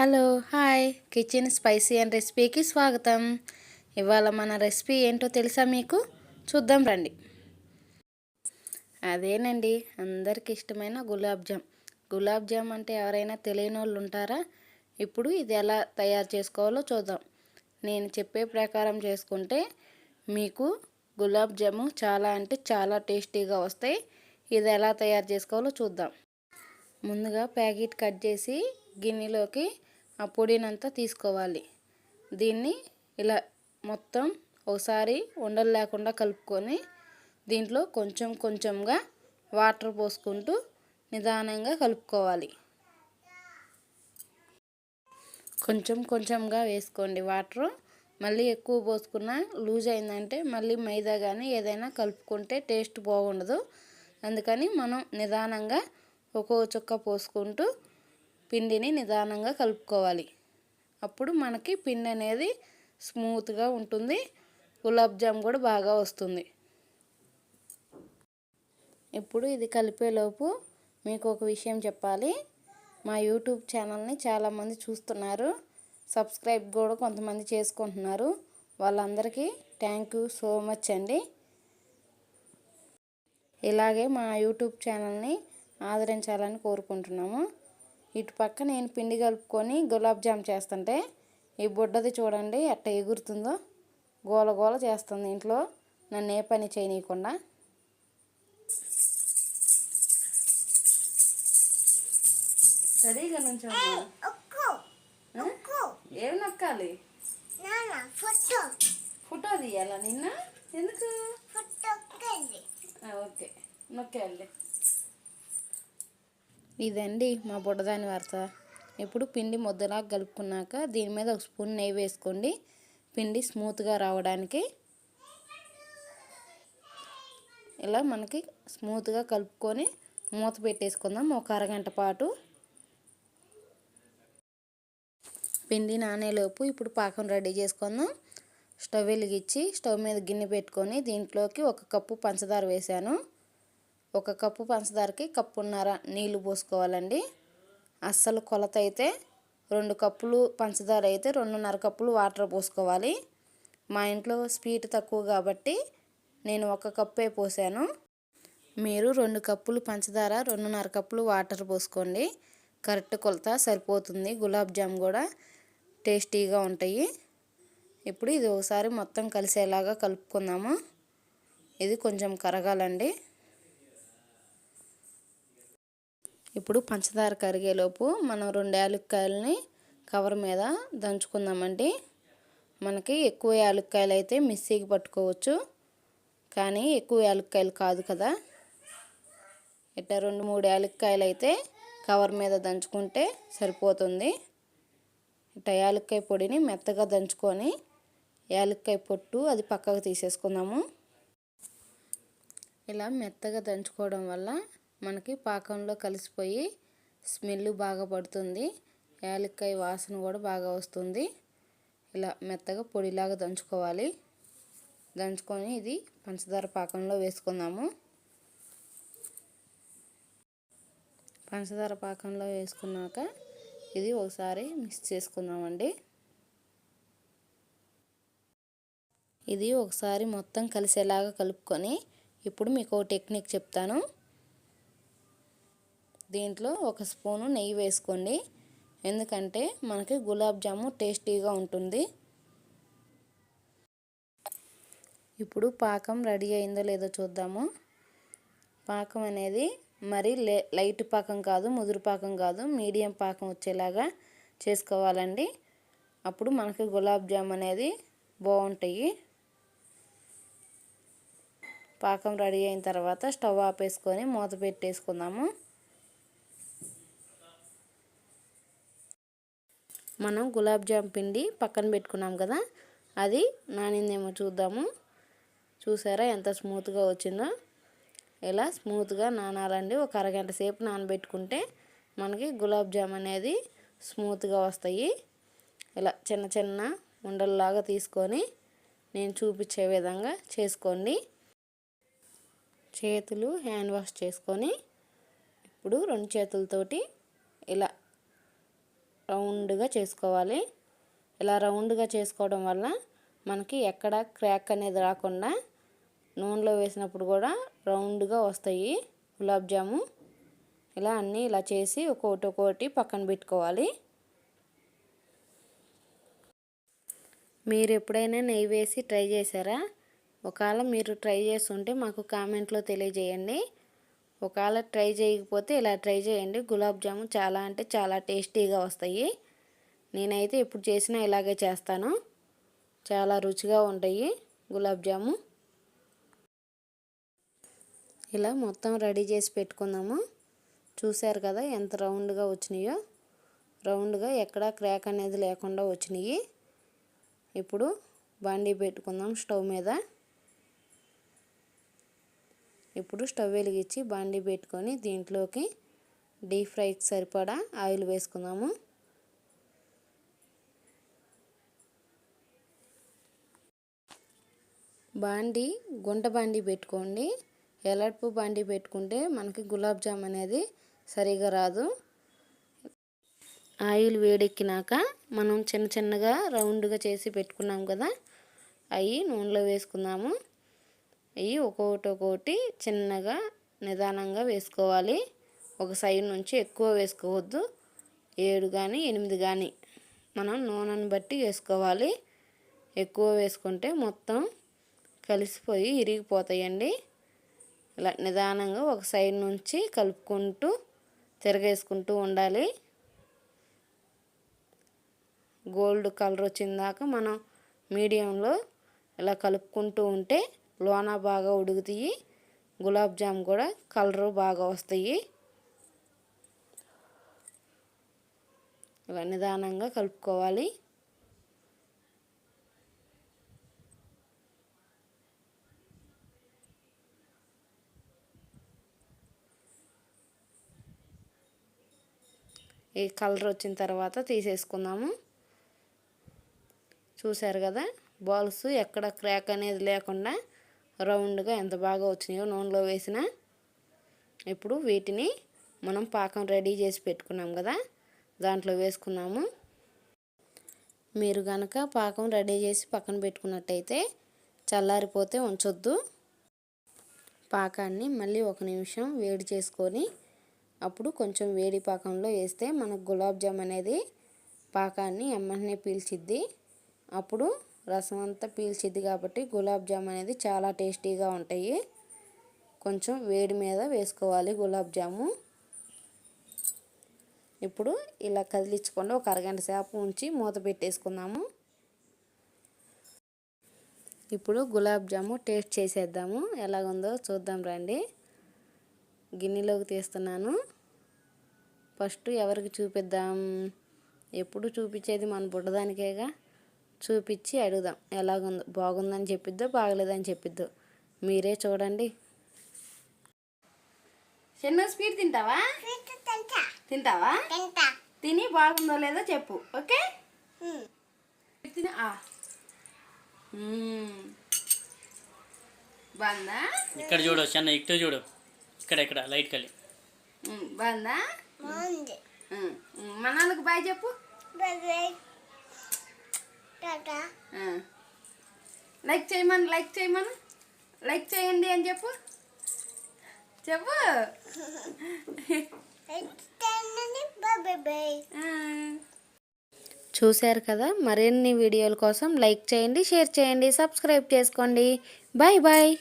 Hello hi. Kitchen spicy and రెసిపీకి స్వాగతం. ఇవాళ మన రెసిపీ ఏంటో తెలుసా మీకు? చూద్దాం రండి. అదేనండి అందరికి ఇష్టమైన గులాబ్ జామ్. గులాబ్ జామ్ అంటే ఎవరైనా తెలియని వాళ్ళు ఉంటారా? ఇప్పుడు ఇది ఎలా తయారు చేసుకోవాలో చూద్దాం. నేను చెప్పే ప్రకారం చేసుకుంటే మీకు గులాబ్ జాము చాలా అంటే చాలా టేస్టీగా వస్తాయి. ఇది ఎలా తయారు చేసుకోవాలో చూద్దాం. ముందుగా ప్యాకెట్ కట్ చేసి గిన్నెలోకి ఆ పొడినంతా తీసుకోవాలి. దీన్ని ఇలా మొత్తం ఒకసారి ఉండలు లేకుండా కలుపుకొని దీంట్లో కొంచెం కొంచెంగా వాటర్ పోసుకుంటూ నిదానంగా కలుపుకోవాలి. కొంచెం కొంచెంగా వేసుకోండి వాటర్. మళ్ళీ ఎక్కువ పోసుకున్న లూజ్ అయిందంటే మళ్ళీ మైదా కానీ ఏదైనా కలుపుకుంటే టేస్ట్ బాగుండదు. అందుకని మనం నిదానంగా ఒక్కో చుక్క పోసుకుంటూ పిండిని నిదానంగా కలుపుకోవాలి. అప్పుడు మనకి పిండి అనేది స్మూత్గా ఉంటుంది. గులాబ్ జామ్ కూడా బాగా వస్తుంది. ఇప్పుడు ఇది కలిపేలోపు మీకు ఒక విషయం చెప్పాలి. మా యూట్యూబ్ ఛానల్ని చాలామంది చూస్తున్నారు. సబ్స్క్రైబ్ కూడా కొంతమంది చేసుకుంటున్నారు. వాళ్ళందరికీ థ్యాంక్ యూ సో మచ్ అండి. ఇలాగే మా యూట్యూబ్ ఛానల్ని ఆదరించాలని కోరుకుంటున్నాము. ఇటు పక్క నేను పిండి కలుపుకొని గులాబ్ జామ్ చేస్తుంటే ఈ బుడ్డది చూడండి ఎట్ట ఎగురుతుందో. గోల గోల చేస్తుంది ఇంట్లో. నన్ను ఏ పని చేయనీయకుండా. సరిగా నుంచి. ఏం నొక్కాలి? ఫోటో. తీయాలా నిన్న? ఎందుకు? ఓకే. నొక్కేయాలి ఇదండి మా బుడ్డదాని వరస ఇప్పుడు పిండి ముద్దలా కలుపుకున్నాక దీని మీద ఒక స్పూన్ నెయ్యి వేసుకోండి. పిండి స్మూత్గా రావడానికి ఇలా మనకి స్మూత్గా కలుపుకొని మూత పెట్టేసుకుందాం ఒక అరగంట పాటు. పిండి నానేలోపు ఇప్పుడు పాకం రెడీ చేసుకుందాం. స్టవ్ వెలిగించి స్టవ్ మీద గిన్నె పెట్టుకొని దీంట్లోకి ఒక కప్పు పంచదార వేసాను ఒక కప్పు పంచదారకి కప్పున్నర నీళ్ళు పోసుకోవాలండి. అస్సలు కొలత అయితే రెండు కప్పులు పంచదార అయితే రెండున్నర కప్పులు వాటర్ పోసుకోవాలి. మా ఇంట్లో స్వీట్ తక్కువ కాబట్టి నేను ఒక కప్పే పోసాను. మీరు రెండు కప్పులు పంచదార రెండున్నర కప్పులు వాటర్ పోసుకోండి. కరెక్ట్ కొలత సరిపోతుంది. గులాబ్ జామ్ కూడా టేస్టీగా ఉంటాయి. ఇప్పుడు ఇది ఒకసారి మొత్తం కలిసేలాగా కలుపుకుందాము. ఇది కొంచెం కరగాలండి. ఇప్పుడు పంచదార కరిగేలోపు మనం రెండు యాలక్కాయలని కవర్ మీద దంచుకుందామండి. మనకి ఎక్కువ యాలక్కాయలు అయితే మిక్సీకి పట్టుకోవచ్చు. కానీ ఎక్కువ యాలక్కాయలు కాదు కదా. ఇట్లా రెండు మూడు యాలక్కాయలు అయితే కవర్ మీద దంచుకుంటే సరిపోతుంది. ఇట్లా యాలక్కాయ పొడిని మెత్తగా దంచుకొని యాలక్కాయ పొట్టు అది పక్కకు తీసేసుకుందాము. ఇలా మెత్తగా దంచుకోవడం వల్ల మనకి పాకంలో కలిసిపోయి స్మెల్ బాగా పడుతుంది. యాలక్కాయ వాసన కూడా బాగా వస్తుంది. ఇలా మెత్తగా పొడిలాగా దంచుకోవాలి. దంచుకొని ఇది పంచదార పాకంలో వేసుకుందాము. పంచదార పాకంలో వేసుకున్నాక ఇది ఒకసారి మిక్స్ చేసుకుందామండి. ఇది ఒకసారి మొత్తం కలిసేలాగా కలుపుకొని ఇప్పుడు మీకు ఒక టెక్నిక్ చెప్తాను. దీంట్లో ఒక స్పూను నెయ్యి వేసుకోండి. ఎందుకంటే మనకి గులాబ్ జాము టేస్టీగా ఉంటుంది. ఇప్పుడు పాకం రెడీ అయిందో లేదో చూద్దాము. పాకం అనేది మరి లైట్ పాకం కాదు ముదురు పాకం కాదు మీడియం పాకం వచ్చేలాగా చేసుకోవాలండి. అప్పుడు మనకి గులాబ్ జామ్ అనేది బాగుంటాయి. పాకం రెడీ అయిన తర్వాత స్టవ్ ఆపేసుకొని మూత పెట్టేసుకుందాము. మనం గులాబ్ జామ్ పిండి పక్కన పెట్టుకున్నాం కదా అది నానిందేమో చూద్దాము. చూసారా ఎంత స్మూత్గా వచ్చిందో? ఇలా స్మూత్గా నానాలండి. ఒక అరగంట సేపు నానబెట్టుకుంటే మనకి గులాబ్ జామ్ అనేది స్మూత్గా వస్తాయి. ఇలా చిన్న చిన్న ఉండల్లాగా తీసుకొని నేను చూపించే విధంగా చేసుకోండి. చేతులు హ్యాండ్ వాష్ చేసుకొని ఇప్పుడు రెండు చేతులతోటి ఇలా రౌండ్గా చేసుకోవాలి. ఇలా రౌండ్గా చేసుకోవడం వల్ల మనకి ఎక్కడ క్రాక్ అనేది రాకుండా నూనెలో వేసినప్పుడు కూడా రౌండ్గా వస్తాయి గులాబ్ జాము. ఇలా అన్నీ ఇలా చేసి ఒక్కొక్కటి ఒక్కోటి పక్కన పెట్టుకోవాలి. మీరు ఎప్పుడైనా నెయ్యి వేసి ట్రై చేశారా? ఒకవేళ మీరు ట్రై చేస్తుంటే మాకు కామెంట్లో తెలియజేయండి. ఒకవేళ ట్రై చేయకపోతే ఇలా ట్రై చేయండి. గులాబ్ జాము చాలా అంటే చాలా టేస్టీగా వస్తాయి. నేనైతే ఎప్పుడు చేసినా ఇలాగే చేస్తాను. చాలా రుచిగా ఉంటాయి గులాబ్ జాము. ఇలా మొత్తం రెడీ చేసి పెట్టుకుందాము. చూశారు కదా ఎంత రౌండ్గా వచ్చినాయో. రౌండ్గా ఎక్కడ క్రాక్ అనేది లేకుండా వచ్చినాయి. ఇప్పుడు బాండీ పెట్టుకుందాం స్టవ్ మీద. ఇప్పుడు స్టవ్ వెలిగించి బాండీ పెట్టుకొని దీంట్లోకి డీప్ ఫ్రైకి సరిపడా ఆయిల్ వేసుకుందాము. బాండి గుంట బాండి పెట్టుకోండి. ఎలడ్పు బాండి పెట్టుకుంటే మనకి గులాబ్ జామ్ అనేది సరిగా రాదు. ఆయిల్ వేడెక్కినాక మనం చిన్న చిన్నగా రౌండ్గా చేసి పెట్టుకున్నాం కదా అవి నూనెలో వేసుకుందాము. అవి ఒక్కొక్కటి ఒక్కొక్కటి చిన్నగా నిదానంగా వేసుకోవాలి. ఒక సైడ్ నుంచి ఎక్కువ వేసుకోవద్దు. ఏడు కానీ ఎనిమిది కానీ మనం నూనెను బట్టి వేసుకోవాలి. ఎక్కువ వేసుకుంటే మొత్తం కలిసిపోయి ఇరిగిపోతాయండి. ఇలా నిదానంగా ఒక సైడ్ నుంచి కలుపుకుంటూ తిరగేసుకుంటూ ఉండాలి. గోల్డ్ కలర్ వచ్చిందాక మనం మీడియంలో ఇలా కలుపుకుంటూ ఉంటే లోన బాగా ఉడుకుతాయి. గులాబ్ జామ్ కూడా కలరు బాగా వస్తాయి. ఇలా నిదానంగా కలుపుకోవాలి. ఈ కలర్ వచ్చిన తర్వాత తీసేసుకుందాము. చూశారు కదా బాల్స్ ఎక్కడ క్రాక్ అనేది లేకుండా రౌండ్గా ఎంత బాగా వచ్చినాయో నూనెలో వేసిన ఇప్పుడు వీటిని మనం పాకం రెడీ చేసి పెట్టుకున్నాం కదా దాంట్లో వేసుకున్నాము. మీరు కనుక పాకం రెడీ చేసి పక్కన పెట్టుకున్నట్టయితే చల్లారిపోతే ఉంచొద్దు. పాకాన్ని మళ్ళీ ఒక నిమిషం వేడి చేసుకొని అప్పుడు కొంచెం వేడి పాకంలో వేస్తే మనకు గులాబ్ జామ్ అనేది పాకాన్ని ఎమ్మటనే పీల్చిద్ది. అప్పుడు రసం అంతా పీల్చిద్ది కాబట్టి గులాబ్ జామ్ అనేది చాలా టేస్టీగా ఉంటాయి. కొంచెం వేడి మీద వేసుకోవాలి గులాబ్ జాము. ఇప్పుడు ఇలా కదిలించకుండా ఒక అరగంట సేపు ఉంచి మూత పెట్టేసుకుందాము. ఇప్పుడు గులాబ్ జాము టేస్ట్ చేసేద్దాము. ఎలాగుందో చూద్దాం రండి. గిన్నెలోకి తీస్తున్నాను. ఫస్ట్ ఎవరికి చూపిద్దాం? ఎప్పుడు చూపించేది మన బుడ్డదానికేగా? చూపించి అడుగుదాం. ఎలాగుందో? బాగుందని చెప్పిద్దో? బాగలేదని చెప్పిద్దో? మీరే చూడండి. చిన్న స్వీట్ తింటావా? తింటావా? తిని బాగుందో లేదో చెప్పు. ఓకే? తిని ఆ. మ్మ్. బాగుందా? ఇక్కడ చూడు చిన్న ఇక్కడ చూడు. ఇక్కడ ఇక్కడ లైట్ కలి. బాగుందా? మ్మ్. మ్మ్. మా నాన్నకు బాయ్ చెప్పు. లైక్ చేయమను లైక్ చేయమను. లైక్ చేయండి అని చెప్పు. చెప్పు. చూశారు కదా మరిన్ని వీడియోల కోసం లైక్ చేయండి షేర్ చేయండి సబ్స్క్రైబ్ చేసుకోండి. Bye bye